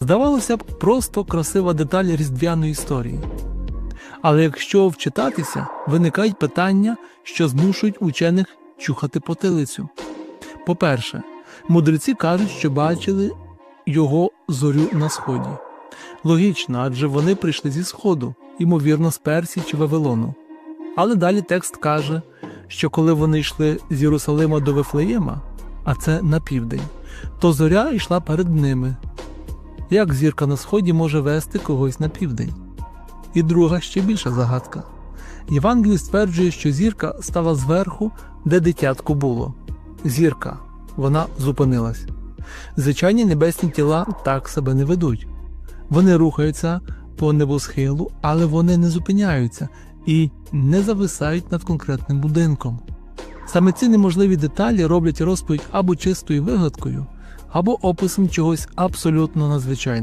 Здавалося б, просто красива деталь різдвяної історії. Але якщо вчитатися, виникають питання, що змушують учених чухати потилицю. По-перше, мудреці кажуть, що бачили його зорю на сході. Логічно, адже вони прийшли зі сходу, ймовірно, з Персії чи Вавилону. Але далі текст каже, що коли вони йшли з Єрусалима до Вифлеєма, а це на південь, то зоря йшла перед ними. Як зірка на сході може вести когось на південь? І друга ще більша загадка. Євангелій стверджує, що зірка стала зверху, де дитятко було. Зірка, вона зупинилась. Звичайні небесні тіла так себе не ведуть. Вони рухаються по небосхилу, але вони не зупиняються і не зависають над конкретним будинком. Саме ці неможливі деталі роблять розповідь або чистою вигадкою, або описом чогось абсолютно надзвичайного.